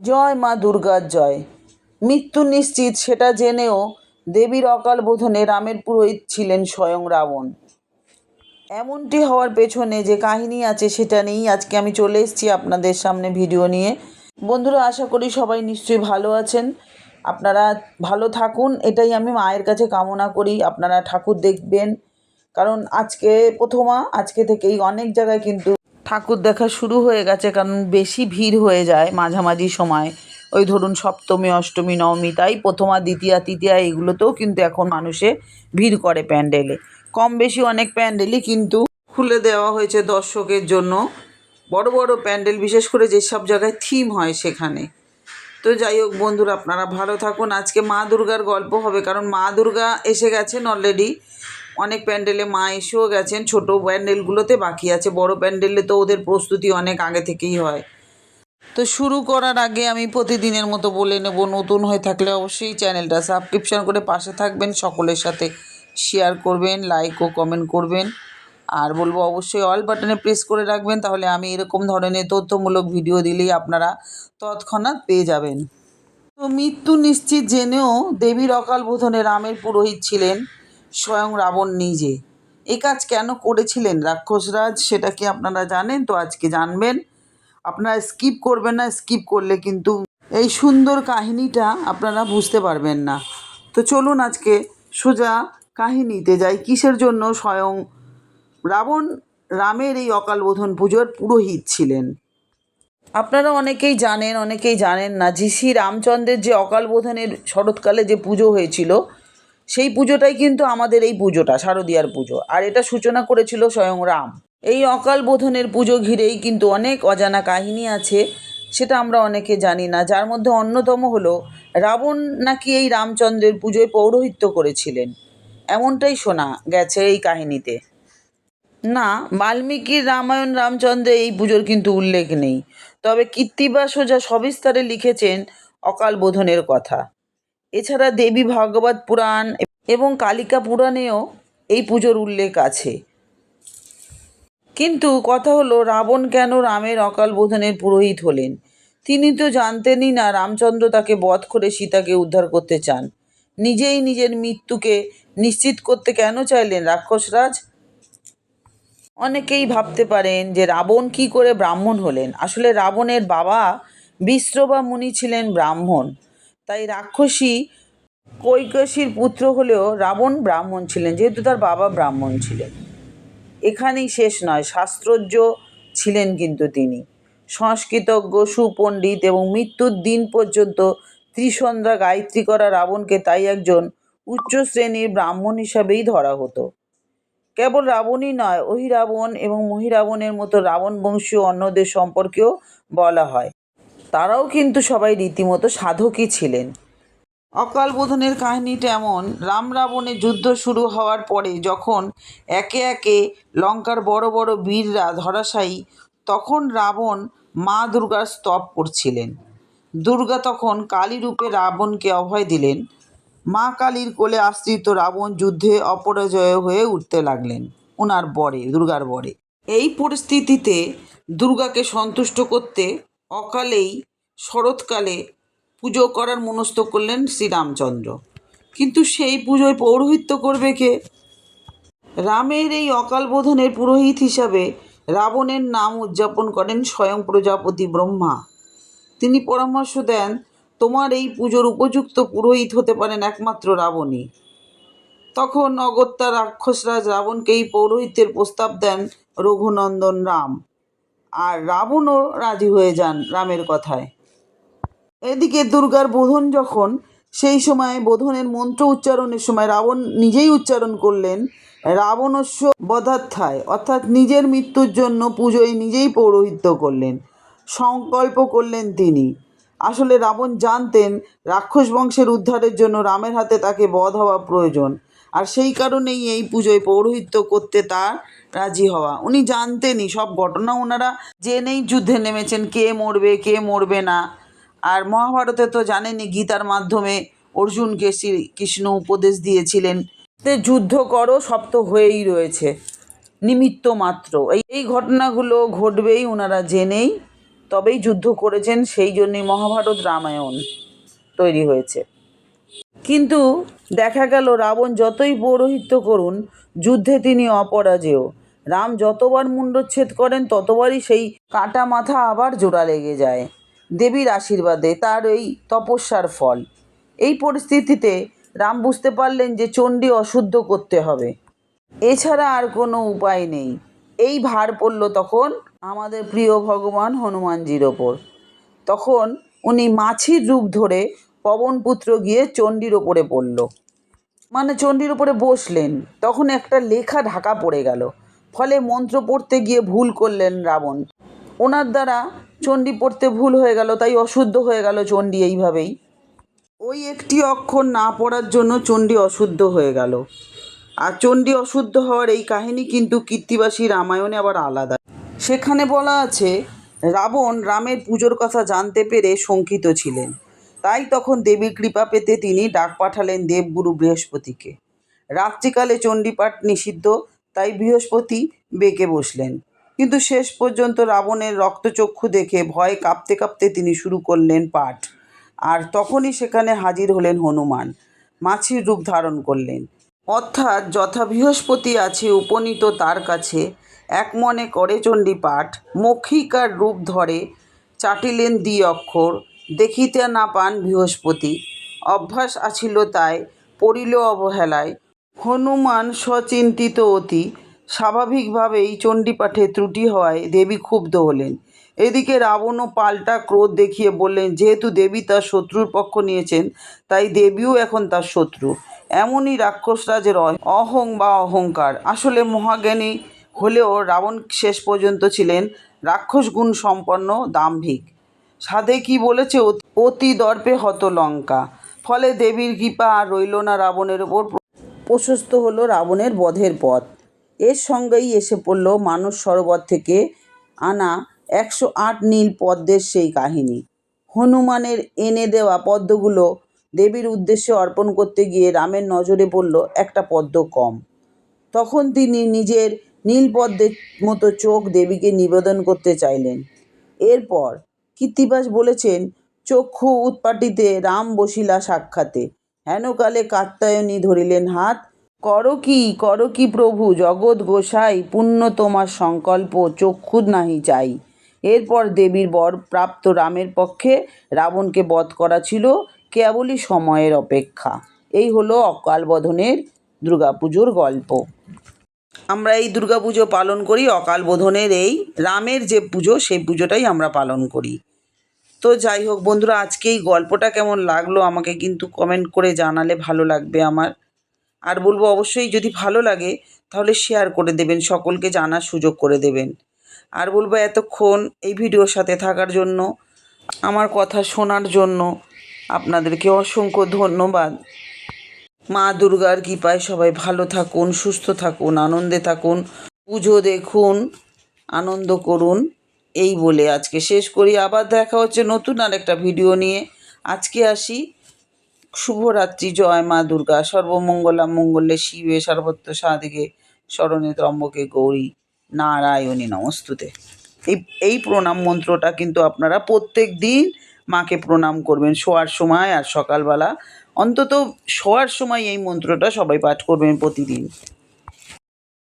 জয় মা দুর্গার জয়। মৃত্যু নিশ্চিত, সেটা জেনেও দেবীর অকাল বোধনে রামের পুরোহিত ছিলেন স্বয়ং রাবণ। এমনটি হওয়ার পেছনে যে কাহিনী আছে, সেটা নিয়েই আজকে আমি চলে এসেছি আপনাদের সামনে ভিডিও নিয়ে। বন্ধুরা, আশা করি সবাই নিশ্চয়ই ভালো আছেন। আপনারা ভালো থাকুন, এটাই আমি মায়ের কাছে কামনা করি। আপনারা ঠাকুর দেখবেন, কারণ আজকে প্রথমা, আজকে থেকেই অনেক জায়গায় কিন্তু ঠাকুর দেখা শুরু হয়ে গেছে, কারণ বেশি ভিড় হয়ে যায় মাঝামাঝি সময়। ওই ধরুন সপ্তমী, অষ্টমী, নবমী, তাই প্রথমা, দ্বিতীয়া, তৃতীয়া এগুলোতেও কিন্তু এখন মানুষে ভিড় করে প্যান্ডেলে। কম বেশি অনেক প্যান্ডেলই কিন্তু খুলে দেওয়া হয়েছে দর্শকের জন্য। বড় বড় প্যান্ডেল, বিশেষ করে যেসব জায়গায় থিম হয় সেখানে। তো যাই হোক বন্ধুরা, আপনারা ভালো থাকুন। আজকে মা দুর্গার গল্প হবে, কারণ মা দুর্গা এসে গেছেন অলরেডি অনেক প্যান্ডেলে মা এসেও গেছেন, ছোট প্যান্ডেলগুলোতে বাকি আছে, বড় প্যান্ডেলে তো ওদের প্রস্তুতি অনেক আগে থেকেই হয়। তো শুরু করার আগে আমি প্রতিদিনের মতো বলে নেব, নতুন হয়ে থাকলে অবশ্যই চ্যানেলটা সাবস্ক্রিপশন করে পাশে থাকবেন, সকলের সাথে শেয়ার করবেন লাইক ও কমেন্ট করবেন। আর বলব অবশ্যই অল বাটনে প্রেস করে রাখবেন, তাহলে আমি এরকম ধরনের তথ্যমূলক ভিডিও দিলেই আপনারা তৎক্ষণাৎ পেয়ে যাবেন। তো মৃত্যু নিশ্চিত জেনেও দেবীর অকাল বোধনে রামের পুরোহিত ছিলেন। স্বয়ং রাবণ নিজে। এ কাজ কেন করেছিলেন রাক্ষসরাজ, সেটা কি আপনারা জানেন? তো আজকে জানবেন। আপনারা স্কিপ করবেন না স্কিপ করলে কিন্তু এই সুন্দর কাহিনীটা আপনারা বুঝতে পারবেন না। তো চলুন আজকে সোজা কাহিনীতে যাই। কিসের জন্য স্বয়ং রাবণ রামের এই অকালবোধন পুজোর পুরোহিত ছিলেন? আপনারা অনেকেই জানেন অনেকেই জানেন না যে শ্রী রামচন্দ্রের যে অকালবোধনের শরৎকালে যে পুজো হয়েছিল সেই পুজোটাই কিন্তু আমাদের এই পুজোটা, শারদীয়ার পুজো। আর এটা সূচনা করেছিল স্বয়ং রাম। এই অকাল বোধনের পুজো ঘিরেই কিন্তু অনেক অজানা কাহিনী আছে, সেটা আমরা অনেকে জানি না। যার মধ্যে অন্যতম হলো, রাবণ নাকি এই রামচন্দ্রের পুজোয় পৌরোহিত্য করেছিলেন। এমনটাই শোনা গেছে এই কাহিনীতে। না বাল্মীকির রামায়ণ রামচন্দ্রে এই পুজোর কিন্তু উল্লেখ নেই। তবে কীর্তিবাস ওঝা সবিস্তারে লিখেছেন অকাল বোধনের কথা। এছাড়া দেবী ভাগবত পুরাণ এবং কালিকা পুরাণেও এই পুজোর উল্লেখ আছে। কিন্তু কথা হলো, রাবণ কেন রামের অকাল বোধনের পুরোহিত হলেন? তিনি তো জানতেনই না রামচন্দ্র তাকে বধ করে সীতাকে উদ্ধার করতে চান। নিজেই নিজের মৃত্যুকে নিশ্চিত করতে কেন চাইলেন রাক্ষসরাজ? অনেকেই ভাবতে পারেন যে রাবণ কি করে ব্রাহ্মণ হলেন। আসলে রাবণের বাবা বিশ্রবা মুনি ছিলেন ব্রাহ্মণ। তাই রাক্ষসী কৈকসীর পুত্র হলেও রাবণ ব্রাহ্মণ ছিলেন, যেহেতু তার বাবা ব্রাহ্মণ ছিলেন। এখানেই শেষ নয়, শাস্ত্রজ্ঞ ছিলেন কিন্তু তিনি। সংস্কৃতজ্ঞ, সুপণ্ডিত এবং মৃত্যুর দিন পর্যন্ত ত্রিসন্ধ্যা গায়ত্রী করা রাবণকে তাই একজন উচ্চ শ্রেণির ব্রাহ্মণ হিসাবেই ধরা হতো। কেবল রাবণই নয়, অহিরাবণ এবং মহিরাবণের মতো রাবণ বংশীয় অন্যদের সম্পর্কেও বলা হয়। তারাও কিন্তু সবাই রীতিমতো সাধকই ছিলেন। অকাল বোধনের কাহিনীটা এমন, রাম রাবণের যুদ্ধ শুরু হওয়ার পরে যখন একে একে লঙ্কার বড় বড় বীররা ধরাশায়ী, তখন রাবণ মা দুর্গার স্তব করছিলেন। দুর্গা তখন কালী রূপে রাবণকে অভয় দিলেন। মা কালীর কোলে আশ্রিত রাবণ যুদ্ধে অপরাজয় হয়ে উঠতে লাগলেন ওনার বরে, দুর্গার বরে। এই পরিস্থিতিতে দুর্গাকে সন্তুষ্ট করতে অকালেই শরৎকালে পুজো করার মনস্থ করলেন শ্রীরামচন্দ্র। কিন্তু সেই পুজোয় পৌরোহিত্য করবে কে? রামের এই অকাল বোধনের পুরোহিত হিসাবে রাবণের নাম উদযাপন করেন স্বয়ং প্রজাপতি ব্রহ্মা। তিনি পরামর্শ দেন, তোমার এই পুজোর উপযুক্ত পুরোহিত হতে পারেন একমাত্র রাবণই। তখন অগত্যা রাক্ষসরাজ রাবণকে এই পৌরোহিত্যের প্রস্তাব দেন রঘুনন্দন রাম। আর রাবণও রাজি হয়ে যান রামের কথায়। এদিকে দুর্গার বোধন যখন সেই সময় বোধনের মন্ত্র উচ্চারণের সময় রাবণ নিজেই উচ্চারণ করলেন রাবণস্য বধাধ্যায়, অর্থাৎ নিজের মৃত্যুর জন্য পুজোয় নিজেই পৌরোহিত্য করলেন, সংকল্প করলেন তিনি। আসলে রাবণ জানতেন রাক্ষস বংশের উদ্ধারের জন্য রামের হাতে তাকে বধ হওয়া প্রয়োজন। আর সেই কারণেই এই পুজোয় পৌরোহিত্য করতে তার রাজি হওয়া। উনি জানতেনই সব ঘটনা ওনারা জেনেই যুদ্ধে নেমেছেন, কে মরবে কে মরবে না। আর মহাভারতে তো জানেনই গীতার মাধ্যমে অর্জুনকে শ্রীকৃষ্ণ উপদেশ দিয়েছিলেন তে যুদ্ধ করো, সব তো হয়েই রয়েছে, নিমিত্ত মাত্র। এই এই ঘটনাগুলো ঘটবেই ওনারা জেনেই তবেই যুদ্ধ করেছেন, সেই জন্যই মহাভারত রামায়ণ তৈরি হয়েছে। কিন্তু দেখা গেল রাবণ যতই পৌরোহিত্য করুন, যুদ্ধে তিনি অপরাজেয়। রাম যতবার মুণ্ডচ্ছেদ করেন, ততবারই সেই কাটা মাথা আবার জোড়া লেগে যায়। দেবীর আশীর্বাদে তার এই তপস্যার ফল। এই পরিস্থিতিতে রাম বুঝতে পারলেন যে চণ্ডী অশুদ্ধ করতে হবে। এছাড়া আর কোনো উপায় নেই। এই ভার পড়ল তখন আমাদের প্রিয় ভগবান হনুমানজির ওপর। তখন উনি মাছির রূপ ধরে পবনপুত্র গিয়ে চণ্ডীর ওপরে পড়ল। মানে চণ্ডীর ওপরে বসলেন। তখন একটা লেখা ঢাকা পড়ে গেল। ফলে মন্ত্র পড়তে গিয়ে ভুল করলেন রাবণ। ওনার দ্বারা চণ্ডী পড়তে ভুল হয়ে গেল, তাই অশুদ্ধ হয়ে গেল চণ্ডী এইভাবেই। ওই একটি অক্ষর না পড়ার জন্য চণ্ডী অশুদ্ধ হয়ে গেল। আর চণ্ডী অশুদ্ধ হওয়ার এই কাহিনী কিন্তু কীর্তিবাসী রামায়ণে আবার আলাদা। সেখানে বলা আছে, রাবণ রামের পুজোর কথা জানতে পেরে শঙ্কিত ছিলেন। তাই তখন দেবীর কৃপা পেতে তিনি ডাক পাঠালেন দেবগুরু বৃহস্পতিকে। রাত্রিকালে চণ্ডীপাঠ নিষিদ্ধ, তাই বৃহস্পতি বেঁকে বসলেন। কিন্তু শেষ পর্যন্ত রাবণের রক্তচক্ষু দেখে ভয়ে কাঁপতে কাঁপতে তিনি শুরু করলেন পাঠ। আর তখনই সেখানে হাজির হলেন হনুমান, মাছির রূপ ধারণ করলেন। অর্থাৎ যথা বৃহস্পতি আছে উপনীত তার কাছে, এক মনে করে চণ্ডী পাঠ মক্ষিকার রূপ ধরে চাটিলেন দ্বি অক্ষর দেখিতে না পান বৃহস্পতি। অভ্যাস আছিল তাই পড়িল অবহেলায়। হনুমান সচিন্তিত অতি। স্বাভাবিকভাবেই চণ্ডীপাঠে ত্রুটি হওয়ায় দেবী ক্ষুব্ধ হলেন। এদিকে রাবণও পাল্টা ক্রোধ দেখিয়ে বললেন, যেহেতু দেবী তার শত্রুর পক্ষ নিয়েছেন, তাই দেবীও এখন তার শত্রু। এমনই রাক্ষসরাজের অহং বা অহংকার। আসলে মহাজ্ঞানী হলেও রাবণ শেষ পর্যন্ত ছিলেন রাক্ষস গুণ সম্পন্ন দাম্ভিক। সাধে কি বলেছে অতি- দর্পে হত লঙ্কা। ফলে দেবীর কৃপা আর রইল না রাবণের ওপর। প্রশস্ত হলো রাবণের বধের পথ। এর সঙ্গেই এসে পড়ল মানস সরোবর থেকে আনা একশো আট নীল পদ্মের সেই কাহিনী। হনুমানের এনে দেওয়া পদ্মগুলো দেবীর উদ্দেশ্যে অর্পণ করতে গিয়ে রামের নজরে পড়ল একটা পদ্ম কম। তখন তিনি নিজের নীল পদ্মের মতো চোখ দেবীকে নিবেদন করতে চাইলেন। এরপর কীর্তিবাস বলেছেন, চক্ষু উৎপাটিতে রাম বসিলা সাক্ষাতে। হেনকালে কাত্যায়নী ধরিলেন হাত। কর কি কর কি প্রভু, জগৎ গোসাই পুণ্য তোমার সংকল্প, চক্ষু নাহি চাই এরপর দেবীর বর প্রাপ্ত রামের পক্ষে রাবণকে বধ করা ছিল কেবলই সময়ের অপেক্ষা। এই হলো অকাল বোধনের দুর্গাপুজোর গল্প। আমরা এই দুর্গাপুজো পালন করি অকালবোধনের এই রামের যে পুজো, সেই পুজোটাই আমরা পালন করি। তো যাই হোক, বন্ধুরা, আজকে এই গল্পটা কেমন লাগল আমাকে কিন্তু কমেন্ট করে জানালে ভালো লাগবে আমার। আর বলব, অবশ্যই যদি ভালো লাগে, তাহলে শেয়ার করে দেবেন, সকলকে জানার সুযোগ করে দেবেন। আর বলব, এতক্ষণ এই ভিডিওর সাথে থাকার জন্য, আমার কথা শোনার জন্য আপনাদেরকে অসংখ্য ধন্যবাদ। মা দুর্গার কৃপায় সবাই ভালো থাকুন, সুস্থ থাকুন, আনন্দে থাকুন, পুজো দেখুন, আনন্দ করুন। এই বলে আজকে শেষ করি। আবার দেখা হচ্ছে নতুন আর একটা ভিডিও নিয়ে। আজকে আসি। শুভরাত্রি। জয় মা দুর্গা। সর্বমঙ্গলা মঙ্গলে শিবে সর্বত্র সাধিকে স্মরণে ত্রম্বকে গৌরী নারায়ণী নমস্তুতে। এই এই প্রণাম মন্ত্রটা কিন্তু আপনারা প্রত্যেক দিন মাকে প্রণাম করবেন। শোয়ার সময় আর সকালবেলা। অন্তত শোয়ার সময় এই মন্ত্রটা সবাই পাঠ করবেন প্রতিদিন।